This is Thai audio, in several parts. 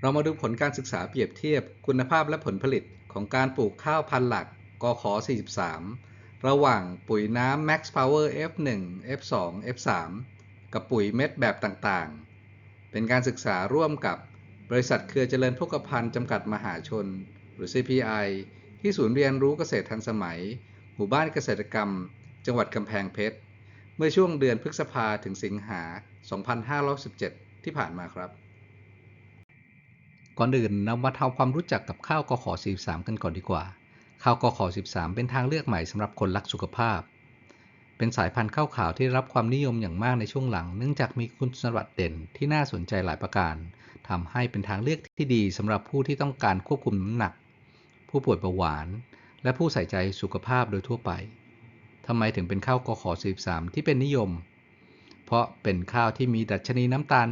เรามาดูผลการศึกษาเปรียบเทียบคุณภาพและผลผลิตของการปลูกข้าวพันธุ์หลักกข43 ระหว่างปุ๋ยน้ำ Max Power F1 F2 F3 กับปุ๋ยเม็ดแบบต่างๆ เป็นการศึกษาร่วมกับบริษัทเครือเจริญพกพันธ์จำกัดมหาชน หรือ CPI ที่ศูนย์เรียนรู้เกษตรทันสมัย หมู่บ้านเกษตรกรรม จังหวัดกำแพงเพชร เมื่อช่วงเดือนพฤษภาถึงสิงหา 2517 ที่ผ่านมาครับ ก่อนอื่นเรามาทำความรู้จักกับข้าวกข43 กันก่อนดีกว่า ข้าวกข13 เป็นทางเลือกใหม่สำหรับคนรักสุขภาพ เป็นสายพันธุ์ข้าวขาวที่รับความนิยมอย่างมากในช่วงหลัง เนื่องจากมีคุณสมบัติเด่นที่น่าสนใจหลายประการทำให้เป็นทางเลือกที่ดีสำหรับผู้ที่ต้องการควบคุมน้ำหนัก ผู้ป่วยเบาหวาน และผู้ใส่ใจสุขภาพโดยทั่วไปทำไมถึงเป็นข้าวกข43 ที่เป็นนิยม เพราะเป็นข้าวที่มีดัชนีน้ำตาล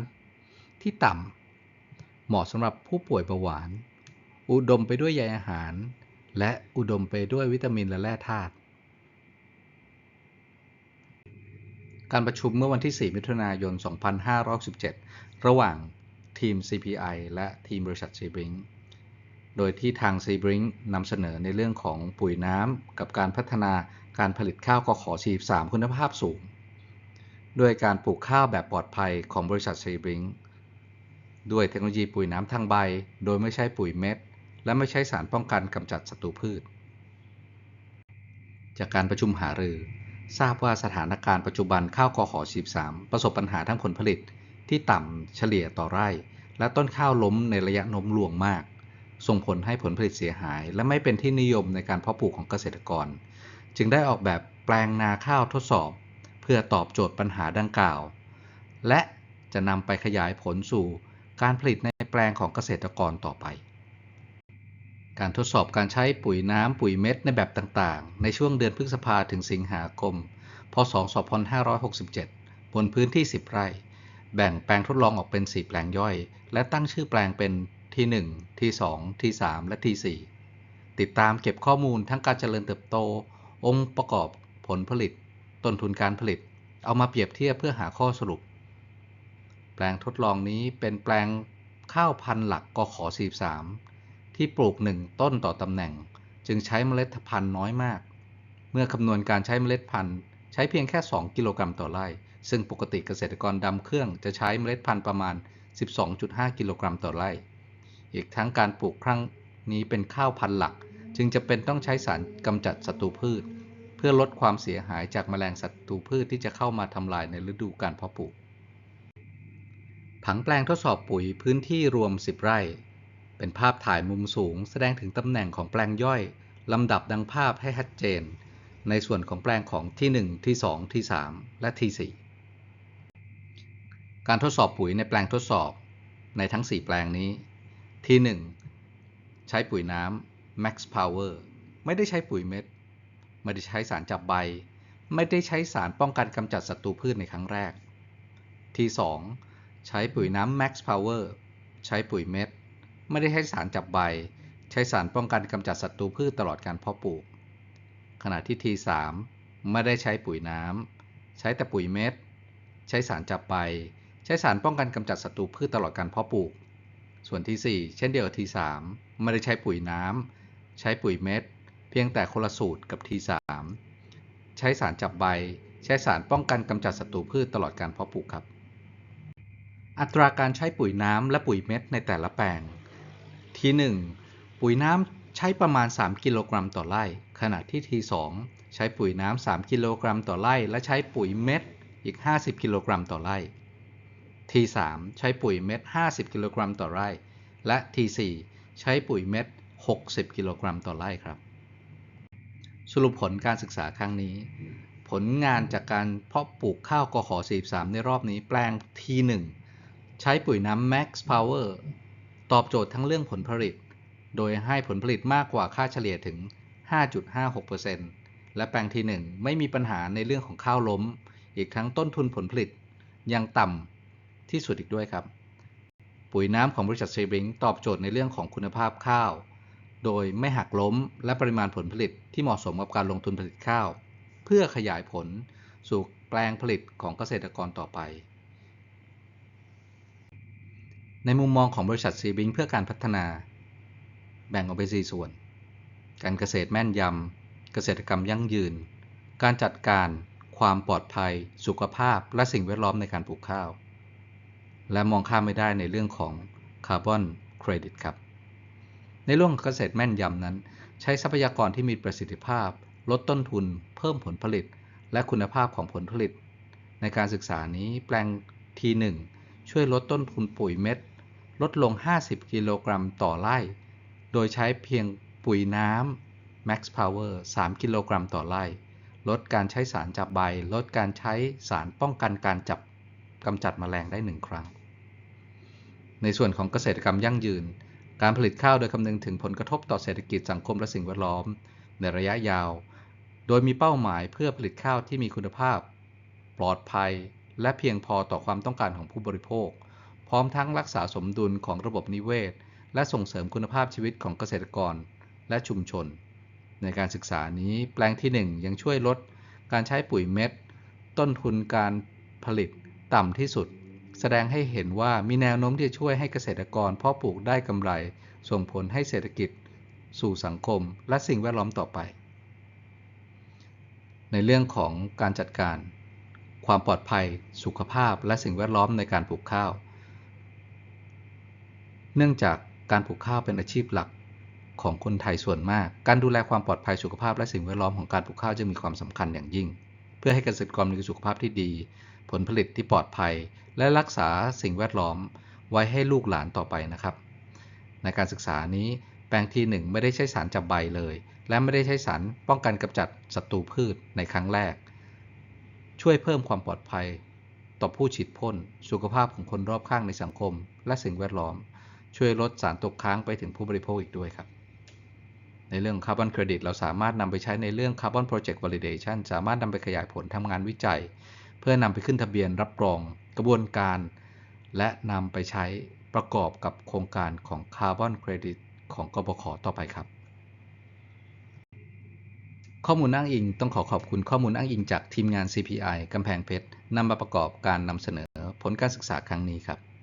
ที่ต่ำ เหมาะสำหรับผู้ป่วยเบาหวาน อุดมไปด้วยใยอาหาร และอุดมไปด้วยวิตามินและแร่ธาตุการประชุมเมื่อวันที่ 4 มิถุนายน 2567ระหว่างทีม CPI และทีมบริษัท s e b r i n k โดยที่ทาง s e b r i n k นำเสนอในเรื่องของปุ๋ยน้ำกับการพัฒนาการผลิตข้าวกขอ43 คุณภาพสูง ด้วยการปลูกข้าวแบบปลอดภัยของบริษัท s e b r i n k ด้วยเทคโนโลยีปุ๋ยน้ำทางใบ โดยไม่ใช้ปุ๋ยเม็ด และไม่ใช้สารป้องกันกำจัดศัตรูพืช จากการประชุมหารือ ทราบว่าสถานการณ์ปัจจุบันข้าวกขอ43ประสบปัญหาทั้งผลผลิตที่ต่ำเฉลี่ยต่อไร่ และต้นข้าวล้มในระยะโน้มลวงมาก ส่งผลให้ผลผลิตเสียหาย และไม่เป็นที่นิยมในการเพาะปลูกของเกษตรกร จึงได้ออกแบบแปลงนาข้าวทดสอบ เพื่อตอบโจทย์ปัญหาดังกล่าว และจะนำไปขยายผลสู่ การผลิตในแปลงของเกษตรกรต่อไป การทดสอบการใช้ปุ๋ยน้ำปุ๋ยเม็ดในแบบต่างๆ ในช่วงเดือนพฤษภาถึงสิงหาคม พศ 2567 บนพื้นที่ 10 ไร่ แบ่งแปลงทดลองออกเป็น 4 แปลงย่อย และตั้งชื่อแปลงเป็นที่ 1 ที่ 2 ที่ 3 และที่ 4 ติดตามเก็บข้อมูลทั้งการเจริญเติบโต องค์ประกอบผลผลิต ต้นทุนการผลิต เอามาเปรียบเทียบเพื่อหาข้อสรุป แปลงทดลองนี้เป็นแปลงข้าวพันธุ์หลักกขอ43 ที่ปลูก 1 ต้นต่อตำแหน่ง จึงใช้เมล็ดพันธุ์น้อยมาก เมื่อคำนวณการใช้เมล็ดพันธุ์ ใช้เพียงแค่ 2 กิโลกรัมต่อไร่ ซึ่งปกติเกษตรกรดำเครื่องจะใช้เมล็ดพันธุ์ประมาณ 12.5 กิโลกรัมต่อไร่ อีกทั้งการปลูกครั้งนี้เป็นข้าวพันธุ์หลัก จึงจะเป็นต้องใช้สารกำจัดศัตรูพืช เพื่อลดความเสียหายจากแมลงศัตรูพืชที่จะเข้ามาทำลายในฤดูการเพาะปลูก ผังแปลงทดสอบปุ๋ยพื้นที่รวม 10 ไร่ เป็นภาพถ่ายมุมสูง แสดงถึงตำแหน่งของแปลงย่อยลำดับดังภาพให้ชัดเจน ในส่วนของแปลงของที่ 1 ที่ 2 ที่ 3 และที่ 4 การทดสอบปุ๋ยในแปลงทดสอบในทั้ง 4 แปลงนี้ ที่ 1 ใช้ปุ๋ยน้ำ Max Power ไม่ได้ใช้ปุ๋ยเม็ด ไม่ได้ใช้สารจับใบ ไม่ได้ใช้สารป้องกันกำจัดศัตรูพืชในครั้งแรก ที่ 2 ใช้ปุ๋ยน้ำ Max Power ใช้ปุ๋ยเม็ด ไม่ได้ใช้สารจับใบ ใช้สารป้องกันกำจัดศัตรูพืชตลอดการเพาะปลูก ขณะที่ที3ไม่ได้ใช้ปุ๋ยน้ำ ใช้แต่ปุ๋ยเม็ด ใช้สารจับใบ ใช้สารป้องกันกำจัดศัตรูพืชตลอดการเพาะปลูก ส่วนที่ 4 เช่นเดียวกับที่3ไม่ได้ใช้ปุ๋ยน้ำ ใช้ปุ๋ยเม็ด เพียงแต่คนละสูตรกับที่3ใช้สารจับใบ ใช้สารป้องกันกำจัดศัตรูพืชตลอดการเพาะปลูกครับ อัตราการใช้ปุ๋ยน้ำและปุ๋ยเม็ดในแต่ละแปลง ที่ 1 ปุ๋ยน้ำใช้ประมาณ 3 กิโลกรัมต่อไร่ ขณะที่ที่2ใช้ปุ๋ยน้ำ3กิโลกรัมต่อไร่ และใช้ปุ๋ยเม็ดอีก 50 กิโลกรัมต่อไร่ ที3ใช้ปุ๋ยเม็ด 50 กิโลกรัมต่อไร่ และที4ใช้ปุ๋ยเม็ด 60 กิโลกรัมต่อไร่ครับ สรุปผลการศึกษาครั้งนี้ ผลงานจากการเพาะปลูกข้าวกขอ43 ในรอบนี้แปลงที1 ใช้ปุ๋ยน้ำ Max Power ตอบโจทย์ทั้งเรื่องผลผลิต โดยให้ผลผลิตมากกว่าค่าเฉลี่ยถึง 5.56%และแปลงที่ 1 ไม่มีปัญหาในเรื่องของข้าวล้ม อีกทั้งต้นทุนผลผลิตยังต่ำที่สุดอีกด้วยครับ ปุ๋ยน้ำของบริษัทเซบริงตอบโจทย์ในเรื่องของคุณภาพข้าว โดยไม่หักล้มและปริมาณผลผลิตที่เหมาะสมกับการลงทุนผลิตข้าว เพื่อขยายผลสู่แปลงผลิตของเกษตรกรต่อไป ในมุมมองของบริษัทซีบิงเพื่อการพัฒนา แบ่งออกเป็น4ส่วน การเกษตรแม่นยำ เกษตรกรรมยั่งยืน การจัดการความปลอดภัย สุขภาพ และสิ่งแวดล้อมในการปลูกข้าว และมองข้ามไม่ได้ในเรื่องของคาร์บอนเครดิตครับ ในเรื่องของเกษตรแม่นยำนั้น ใช้ทรัพยากรที่มีประสิทธิภาพ ลดต้นทุน เพิ่มผลผลิต และคุณภาพของผลผลิต ในการศึกษานี้แปลงทีหนึ่งช่วยลดต้นทุนปุ๋ยเม็ด ลดลง 50 กิโลกรัมต่อไร่ โดยใช้เพียงปุ๋ยน้ำ Max Power 3 กิโลกรัมต่อไร่ ลดการใช้สารจับใบ ลดการใช้สารป้องกันการจับกำจัดแมลงได้หนึ่งครั้ง ในส่วนของเกษตรกรรมยั่งยืน การผลิตข้าวโดยคำนึงถึงผลกระทบต่อเศรษฐกิจสังคมและสิ่งแวดล้อม ในระยะยาว โดยมีเป้าหมายเพื่อผลิตข้าวที่มีคุณภาพ ปลอดภัย และเพียงพอต่อความต้องการของผู้บริโภค ร้อมทั้งรักษาสมดุลของระบบนิเวศ และส่งเสริมคุณภาพชีวิตของเกษตรกรและชุมชน ในการศึกษานี้แปลงที่ 1 ยังช่วยลดการใช้ปุ๋ยเม็ด ต้นทุนการผลิตต่ำที่สุด แสดงให้เห็นว่ามีแนวโน้มที่จะช่วยให้เกษตรกรเพาะปลูกได้กำไร ส่งผลให้เศรษฐกิจ สู่สังคม และสิ่งแวดล้อมต่อไป ในเรื่องของการจัดการ ความปลอดภัย สุขภาพและสิ่งแวดล้อมในการปลูกข้าว เนื่องจากการปลูกข้าวเป็นอาชีพหลักของคนไทยส่วนมาก การดูแลความปลอดภัยสุขภาพและสิ่งแวดล้อมของการปลูกข้าวจึงมีความสำคัญอย่างยิ่ง เพื่อให้เกษตรกรมีสุขภาพที่ดี ผลผลิตที่ปลอดภัย และรักษาสิ่งแวดล้อมไว้ให้ลูกหลานต่อไปนะครับ ในการศึกษานี้แปลงที่ 1 ไม่ได้ใช้สารจับใบเลย และไม่ได้ใช้สารป้องกันกำจัดศัตรูพืชในครั้งแรก ช่วยเพิ่มความปลอดภัย ต่อผู้ฉีดพ่นสุขภาพของคนรอบข้างในสังคม และสิ่งแวดล้อม ช่วยลดสารตกค้างไปถึงผู้บริโภคอีกด้วยครับ ในเรื่องคาร์บอนเครดิตเราสามารถนำไปใช้ในเรื่อง Carbon Project Validation สามารถนำไปขยายผลทำงานวิจัย เพื่อนำไปขึ้นทะเบียนรับรองกระบวนการ และนำไปใช้ประกอบกับโครงการของ Carbon Credit ของกบขต่อไปครับ ข้อมูลอ้างอิงต้องขอขอบคุณข้อมูลอ้างอิงจากทีมงาน CPI กำแพงเพชรนำมาประกอบการนำเสนอผลการศึกษาครั้งนี้ครับ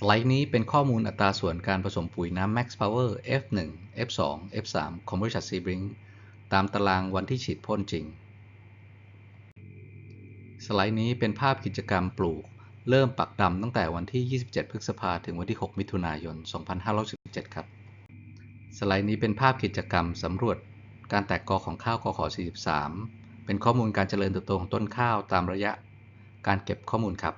สไลด์นี้เป็นข้อมูลอัตราส่วนการผสมปุ๋ยน้ำ Max Power F1 F2 F3 ของบริษัท Sebring ตามตารางวันที่ฉีดพ่นจริง สไลด์นี้เป็นภาพกิจกรรมปลูก เริ่มปักดำตั้งแต่วันที่ 27 พฤษภาถึงวันที่ 6 มิถุนายน 2517 ครับ สไลด์นี้เป็นภาพกิจกรรมสำรวจการแตกกอของข้าวกขอ43 เป็นข้อมูลการเจริญเติบโตของต้นข้าวตามระยะการเก็บข้อมูลครับ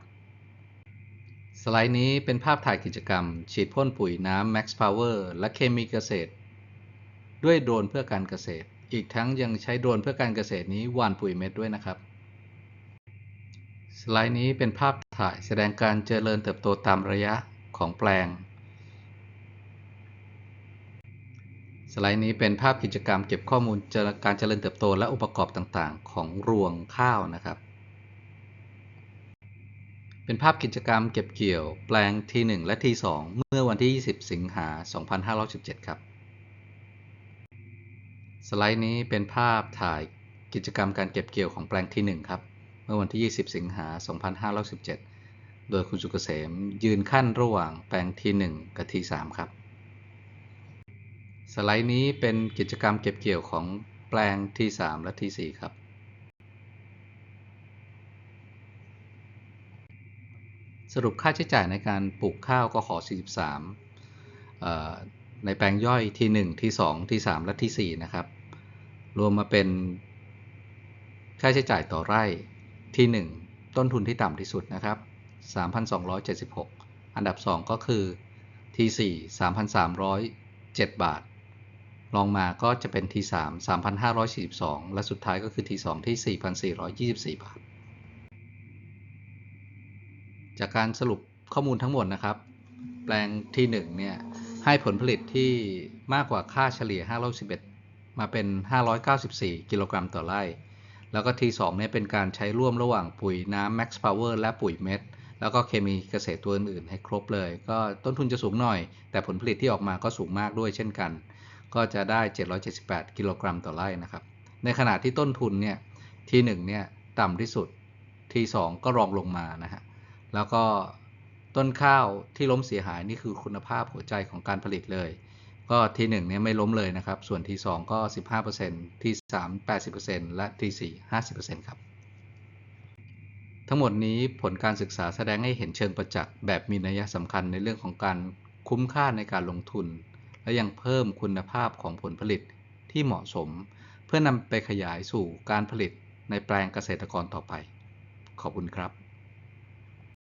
สไลด์นี้เป็นภาพถ่ายกิจกรรม ฉีดพ่นปุ๋ยน้ำ Max Power และเคมีเกษตร ด้วยโดรนเพื่อการเกษตร อีกทั้งยังใช้โดรนเพื่อการเกษตรนี้หว่านปุ๋ยเม็ดด้วยนะครับ สไลด์นี้เป็นภาพถ่ายแสดงการเจริญเติบโตตามระยะของแปลง สไลด์นี้เป็นภาพกิจกรรมเก็บข้อมูลการเจริญเติบโตและองค์ประกอบต่างๆ ของรวงข้าวนะครับ เป็นภาพกิจกรรมเก็บเกี่ยวแปลงที่ 1 และที่ 2 เมื่อวันที่ 20 สิงหา 2517 ครับ สไลด์นี้เป็นภาพถ่ายกิจกรรมการเก็บเกี่ยวของแปลงที่ 1 ครับ เมื่อวันที่ 20 สิงหา 2517 โดยคุณสุกเกษมยืนขั้นระหว่างแปลงที่ 1 กับที่ 3 ครับ สไลด์นี้เป็นกิจกรรมเก็บเกี่ยวของแปลงที่ 3 และที่ 4 ครับ รุปค่าใช้จ่ายในการปลูกข้าวก็ขอ 43 ในแปลงย่อยที่ 1 ที่ 2 ที่ 3 และที่ 4 นะครับ รวมมาเป็นค่าใช้จ่ายต่อไร่ที่ 1 ต้นทุนที่ต่ำที่สุดนะครับ 3,276 อันดับ 2 ก็คือที่ 4 3,307 บาท ลองมาก็จะเป็นที่ 3 3,542 และสุดท้ายก็คือที่ 2 ที่ 4,424 บาท จากการสรุปข้อมูลทั้งหมดนะครับ แปลงที่1เนี่ยให้ผลผลิตที่มากกว่าค่าเฉลี่ย511มาเป็น 594 กิโลกรัมต่อไร่ แล้วก็ที่2เนี่ยเป็นการใช้ร่วมระหว่างปุ๋ยน้ำ Max Power และปุ๋ยเม็ด แล้วก็เคมีเกษตรตัวอื่นๆให้ครบเลย ก็ต้นทุนจะสูงหน่อย แต่ผลผลิตที่ออกมาก็สูงมากด้วยเช่นกัน ก็จะได้ 778 กิโลกรัมต่อไร่นะครับ ในขณะที่ต้นทุนเนี่ยที่1เนี่ยต่ำที่สุดที่2ก็รองลงมานะฮะ แล้วก็ต้นข้าวที่ล้มเสียหายนี่คือคุณภาพหัวใจของการผลิตเลย ก็ทีหนึ่งเนี่ยไม่ล้มเลยนะครับ ส่วนทีสองก็ 15%ทีสาม80%และทีสี่50%ครับทั้งหมดนี้ผลการศึกษาแสดงให้เห็นเชิงประจักษ์แบบมีนัยสำคัญในเรื่องของการคุ้มค่าในการลงทุน และยังเพิ่มคุณภาพของผลผลิตที่เหมาะสม เพื่อนำไปขยายสู่การผลิตในแปลงเกษตรกรต่อไป ขอบคุณครับ